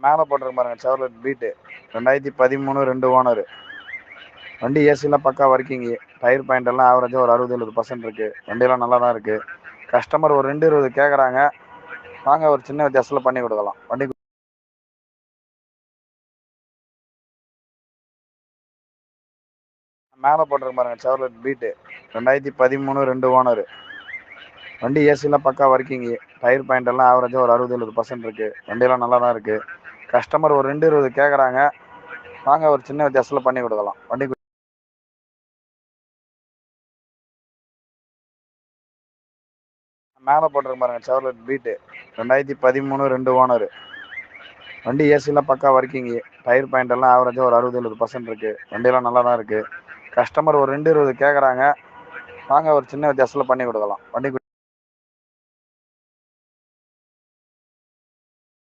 மேலே போட்டிருக்க பாருங்க செவர்லெட் பீட்டு ரெண்டாயிரத்தி பதிமூணு ரெண்டு ஓனர் வண்டி ஏசிலாம் பக்கா ஒர்க்கிங்கு டயர் பாயிண்ட் எல்லாம் ஆவரேஜாக ஒரு அறுபது எழுபது பர்சன்ட் இருக்குது வண்டியெல்லாம் நல்லா தான் இருக்குது கஸ்டமர் ஒரு ரெண்டு இருபது கேட்குறாங்க வாங்க ஒரு சின்ன வித்தியாசத்தில் பண்ணி கொடுக்கலாம். வண்டி மேலே போட்டிருக்க பாருங்க செவர்லெட் பீட்டு ரெண்டாயிரத்தி பதிமூணு ரெண்டு ஓனர் வண்டி ஏசிலாம் பக்கா ஒர்க்கிங் டயர் பாயிண்ட் எல்லாம் ஆவரேஜாக ஒரு அறுபது எழுபது பர்சன்ட் இருக்குது வண்டியெல்லாம் நல்லா தான் இருக்குது கஸ்டமர் ஒரு ரெண்டு இருபது கேட்குறாங்க வாங்க ஒரு சின்ன வித்தியாசத்தில் பண்ணி கொடுக்கலாம். வண்டி மேலே போட்டிருக்க பாருங்க செவர்லெட் பீட்டு ரெண்டாயிரத்தி பதிமூணு ரெண்டு ஓனர் வண்டி ஏசிலாம் பக்கா ஒர்க்கிங் டயர் பாயிண்ட் எல்லாம் ஆவரேஜாக ஒரு அறுபது எழுபது பர்சன்ட் இருக்குது வண்டியெல்லாம் நல்லா தான் இருக்குது கஸ்டமர் ஒரு ரெண்டு இருபது கேட்குறாங்க வாங்க ஒரு சின்ன வித்தியாசத்தில் பண்ணி கொடுக்கலாம். வண்டி